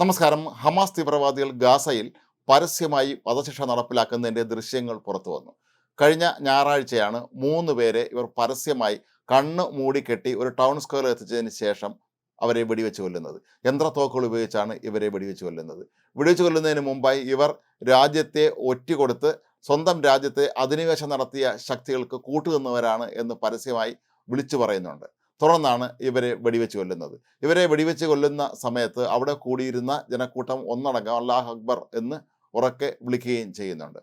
നമസ്കാരം. ഹമാസ് തീവ്രവാദികൾ ഗാസയിൽ പരസ്യമായി വധശിക്ഷ നടപ്പിലാക്കുന്നതിന്റെ ദൃശ്യങ്ങൾ പുറത്തു വന്നു. കഴിഞ്ഞ ഞായറാഴ്ചയാണ് മൂന്ന് പേരെ ഇവർ പരസ്യമായി കണ്ണ് മൂടിക്കെട്ടി ഒരു ടൗൺ സ്ക്വയറിൽ എത്തിച്ചതിന് ശേഷം അവരെ വെടിവെച്ച് കൊല്ലുന്നത്. യന്ത്രത്തോക്കുകൾ ഉപയോഗിച്ചാണ് ഇവരെ വെടിവെച്ച് കൊല്ലുന്നത്. വെടിവെച്ച് കൊല്ലുന്നതിന് മുമ്പായി ഇവർ രാജ്യത്തെ ഒറ്റുകൊടുത്ത് സ്വന്തം രാജ്യത്തെ അധിനിവേശം നടത്തിയ ശക്തികൾക്ക് കൂട്ടുനിന്നവരാണ് എന്ന് പരസ്യമായി വിളിച്ചു പറയുന്നുണ്ട്. തുടർന്നാണ് ഇവരെ വെടിവെച്ച് കൊല്ലുന്നത്. ഇവരെ വെടിവെച്ച് കൊല്ലുന്ന സമയത്ത് അവിടെ കൂടിയിരുന്ന ജനക്കൂട്ടം ഒന്നടങ്കം അള്ളാഹ് അക്ബർ എന്ന് ഉറക്കെ വിളിക്കുകയും ചെയ്യുന്നുണ്ട്.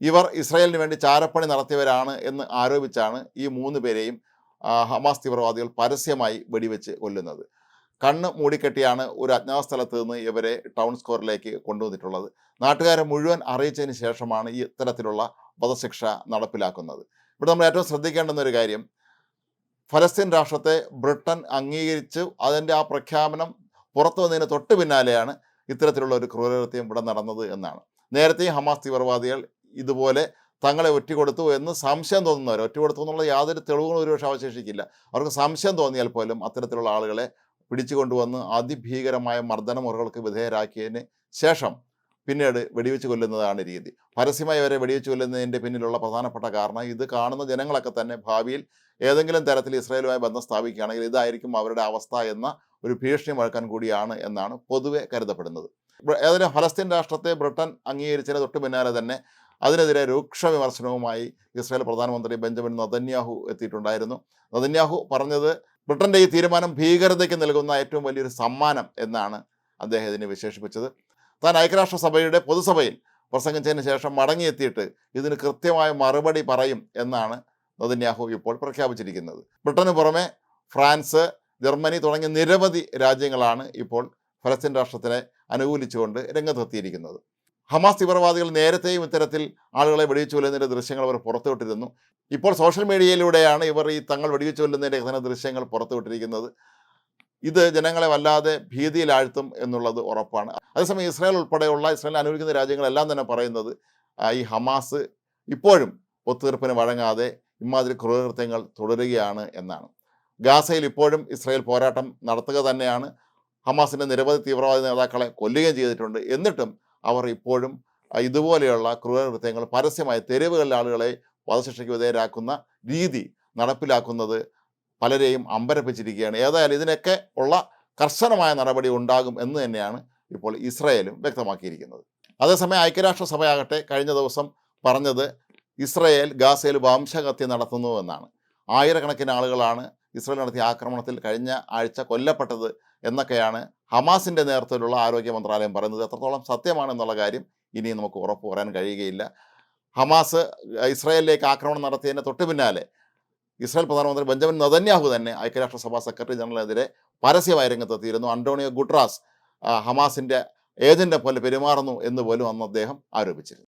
ഇവർ ഇസ്രായേലിന് വേണ്ടി ചാരപ്പണി നടത്തിയവരാണ് എന്ന് ആരോപിച്ചാണ് ഈ മൂന്ന് പേരെയും ഹമാസ് തീവ്രവാദികൾ പരസ്യമായി വെടിവെച്ച് കൊല്ലുന്നത്. കണ്ണ് മൂടിക്കെട്ടിയാണ് ഒരു അജ്ഞാത സ്ഥലത്ത് നിന്ന് ഇവരെ ടൗൺ സ്ക്വയറിലേക്ക് കൊണ്ടുവന്നിട്ടുള്ളത്. നാട്ടുകാരെ മുഴുവൻ അറിയിച്ചതിന് ശേഷമാണ് ഈ ഇത്തരത്തിലുള്ള വധശിക്ഷ നടപ്പിലാക്കുന്നത്. ഇവിടെ നമ്മൾ ഏറ്റവും ശ്രദ്ധിക്കേണ്ടുന്ന ഒരു കാര്യം ഫലസ്തീൻ രാഷ്ട്രത്തെ ബ്രിട്ടൻ അംഗീകരിച്ച്. അതിന്റെ ആ പ്രഖ്യാപനം പുറത്തു വന്നതിന് തൊട്ട് പിന്നാലെയാണ് ഇത്തരത്തിലുള്ള ഒരു ക്രൂരകൃത്യം ഇവിടെ നടന്നത് എന്നാണ്. നേരത്തെ ഹമാസ് തീവ്രവാദികൾ ഇതുപോലെ തങ്ങളെ ഒറ്റുകൊടുത്തു എന്ന് സംശയം തോന്നുന്നവർ ഒറ്റുകൊടുത്തു എന്നുള്ള യാതൊരു തെളിവുകളും ഒരുപക്ഷെ അവശേഷിക്കില്ല. അവർക്ക് സംശയം തോന്നിയാൽ പോലും അത്തരത്തിലുള്ള ആളുകളെ പിടിച്ചു കൊണ്ടുവന്ന് അതിഭീകരമായ മർദ്ദനമുറകൾക്ക് വിധേയരാക്കിയതിന് ശേഷം പിന്നീട് വെടിവെച്ച് കൊല്ലുന്നതാണ് രീതി. പരസ്യമായി അവരെ വെടിവെച്ച് കൊല്ലുന്നതിന്റെ പിന്നിലുള്ള പ്രധാനപ്പെട്ട കാരണം ഇത് കാണുന്ന ജനങ്ങളൊക്കെ തന്നെ ഭാവിയിൽ ഏതെങ്കിലും തരത്തിൽ ഇസ്രായേലുമായി ബന്ധം സ്ഥാപിക്കുകയാണെങ്കിൽ ഇതായിരിക്കും അവരുടെ അവസ്ഥ എന്ന ഒരു ഭീഷണി മുഴക്കാൻ കൂടിയാണ് എന്നാണ് പൊതുവെ കരുതപ്പെടുന്നത്. ഏതായാലും ഫലസ്തീൻ രാഷ്ട്രത്തെ ബ്രിട്ടൻ അംഗീകരിച്ചതിന് തൊട്ട് പിന്നാലെ തന്നെ അതിനെതിരെ രൂക്ഷ വിമർശനവുമായി ഇസ്രായേൽ പ്രധാനമന്ത്രി ബെഞ്ചമിൻ നതന്യാഹു എത്തിയിട്ടുണ്ടായിരുന്നു. നതന്യാഹു പറഞ്ഞത് ബ്രിട്ടന്റെ ഈ തീരുമാനം ഭീകരതയ്ക്ക് നൽകുന്ന ഏറ്റവും വലിയൊരു സമ്മാനം എന്നാണ് അദ്ദേഹം ഇതിനെ വിശേഷിപ്പിച്ചത്. താൻ ഐക്യരാഷ്ട്രസഭയുടെ പൊതുസഭയിൽ പ്രസംഗിച്ചതിന് ശേഷം മടങ്ങിയെത്തിയിട്ട് ഇതിന് കൃത്യമായ മറുപടി പറയും എന്നാണ് നതന്യാഹു ഇപ്പോൾ പ്രഖ്യാപിച്ചിരിക്കുന്നത്. ബ്രിട്ടന് പുറമെ ഫ്രാൻസ് ജർമ്മനി തുടങ്ങിയ നിരവധി രാജ്യങ്ങളാണ് ഇപ്പോൾ ഫലസ്തീൻ രാഷ്ട്രത്തിനെ അനുകൂലിച്ചുകൊണ്ട് രംഗത്തെത്തിയിരിക്കുന്നത്. ഹമാസ് തീവ്രവാദികൾ നേരത്തെയും ഇത്തരത്തിൽ ആളുകളെ വെടിവെച്ചു കൊല്ലുന്നതിന്റെ ദൃശ്യങ്ങൾ അവർ പുറത്തുവിട്ടിരുന്നു. ഇപ്പോൾ സോഷ്യൽ മീഡിയയിലൂടെയാണ് ഇവർ ഈ തങ്ങൾ വെടിവെച്ചു കൊല്ലുന്നതിന്റെ തന്നെ ദൃശ്യങ്ങൾ പുറത്തുവിട്ടിരിക്കുന്നത്. ഇത് ജനങ്ങളെ വല്ലാതെ ഭീതിയിലാഴ്ത്തും എന്നുള്ളത് ഉറപ്പാണ്. അതേസമയം ഇസ്രായേൽ ഉൾപ്പെടെയുള്ള ഇസ്രായേൽ അനുകൂലിക്കുന്ന രാജ്യങ്ങളെല്ലാം തന്നെ പറയുന്നത് ഈ ഹമാസ് ഇപ്പോഴും ഒത്തുതീർപ്പിന് വഴങ്ങാതെ ഇമാതിരി ക്രൂരകൃത്യങ്ങൾ തുടരുകയാണ് എന്നാണ്. ഗാസയിൽ ഇപ്പോഴും ഇസ്രായേൽ പോരാട്ടം നടത്തുക തന്നെയാണ്. ഹമാസിന്റെ നിരവധി തീവ്രവാദി നേതാക്കളെ കൊല്ലുകയും ചെയ്തിട്ടുണ്ട്. എന്നിട്ടും അവർ ഇപ്പോഴും ഇതുപോലെയുള്ള ക്രൂരകൃത്യങ്ങൾ പരസ്യമായി തെരുവുകളിലെ ആളുകളെ വധശിക്ഷയ്ക്ക് വിധേയരാക്കുന്ന രീതി നടപ്പിലാക്കുന്നത് പലരെയും അമ്പരപ്പിച്ചിരിക്കുകയാണ്. ഏതായാലും ഇതിനൊക്കെ ഉള്ള കർശനമായ നടപടി ഉണ്ടാകും എന്ന് തന്നെയാണ് ഇപ്പോൾ ഇസ്രായേലും വ്യക്തമാക്കിയിരിക്കുന്നത്. അതേസമയം ഐക്യരാഷ്ട്രസഭയാകട്ടെ കഴിഞ്ഞ ദിവസം പറഞ്ഞത് ഇസ്രായേൽ ഗാസയിൽ വംശഹത്യ നടത്തുന്നു എന്നാണ്. ആയിരക്കണക്കിന് ആളുകളാണ് ഇസ്രയേൽ നടത്തിയ ആക്രമണത്തിൽ കഴിഞ്ഞ ആഴ്ച കൊല്ലപ്പെട്ടത് എന്നൊക്കെയാണ് ഹമാസിന്റെ നേതൃത്വത്തിലുള്ള ആരോഗ്യ മന്ത്രാലയം പറയുന്നത്. എത്രത്തോളം സത്യമാണെന്നുള്ള കാര്യം ഇനി നമുക്ക് ഉറപ്പ് പറയാൻ കഴിയുകയില്ല. ഹമാസ് ഇസ്രയേലിലേക്ക് ആക്രമണം നടത്തിയതിന്റെ തൊട്ട് പിന്നാലെ ഇസ്രായേൽ പ്രധാനമന്ത്രി ബെഞ്ചമിൻ നതന്യാഹു തന്നെ ഐക്യരാഷ്ട്രസഭാ സെക്രട്ടറി ജനറലിനെതിരെ പരസ്യമായി രംഗത്തെത്തിയിരുന്നു. അന്റോണിയോ ഗുട്രാസ് ഹമാസിന്റെ ഏജന്റെ പോലെ പെരുമാറുന്നു എന്ന് പോലും അന്ന് അദ്ദേഹം ആരോപിച്ചിരുന്നു.